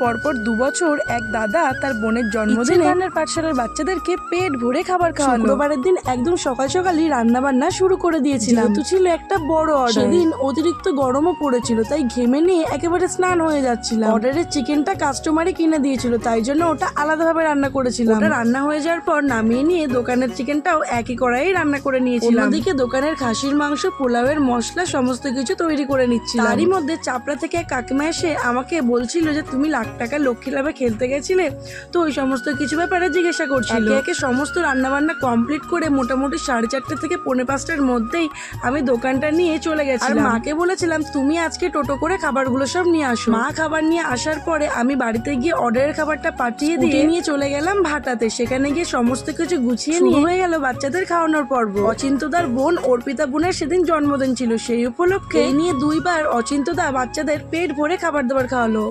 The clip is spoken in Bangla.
পরপর দু বছর এক দাদা তার বোনের জন্মদিনে পাঠশালার বাচ্চাদেরকে পেট ভরে খাবার খাওয়ানো শুক্রবারের দিন একদম সকাল সকালই রান্না বান্না শুরু করে দিয়েছিলাম। তো ছিল একটা বড় অর্ডার সেদিন অতিরিক্ত গরমও পড়েছিল তাই ঘেমে নিয়ে একেবারে স্নান হয়ে যাচ্ছিলাম। অর্ডারের চিকেনটা কাস্টমারই কিনে দিয়েছিল তাই জন্য ওটা আলাদাভাবে রান্না করেছিলাম। ওটা রান্না হয়ে যাওয়ার পর নামিয়ে নিয়ে দোকানের চিকেনটাও একই কড়াই রান্না করে নিয়েছিলাম। অন্যদিকে দোকানের খাসির মাংস পোলাওয়ের মশলা সমস্ত কিছু তৈরি করে নিচ্ছিলাম। তারই মধ্যে চাপড়া থেকে এক কাকিমা এসে আমাকে বলছিল যে তুমি লাখ টাকা লক্ষ্মী লাভে খেলতে গেছিলে? তো ওই সমস্ত কিছু ব্যাপারে জিজ্ঞাসা করছিল। একে সমস্ত রান্না বান্না কমপ্লিট করে মোটামুটি সাড়ে চারটে থেকে পৌনে পাঁচটার মধ্যেই আমি দোকানটা নিয়ে চলে গেছি আর মাকে বলেছিলাম তুমি আজকে টোটো করে খাবারগুলো সব নিয়ে আসো। মা খাবার নিয়ে আসার পরে আমি বাড়িতে গিয়ে অর্ডারের খাবারটা পাঠিয়ে দিয়ে নিয়ে চলে গেলাম ভাটাতে। সেখানে গিয়ে সমস্ত কিছু গুছিয়ে নিয়ে হয়ে গেল বাচ্চাদের খাওয়ানোর পর্ব। অচিন্তদার বোন অর্পিতা বোনের সেদিন জন্মদিন ছিল। সেই উপলক্ষে নিয়ে দুইবার অচিন্তদা বাচ্চাদের পেট ভরে খাবার দাবার খাওয়ালো।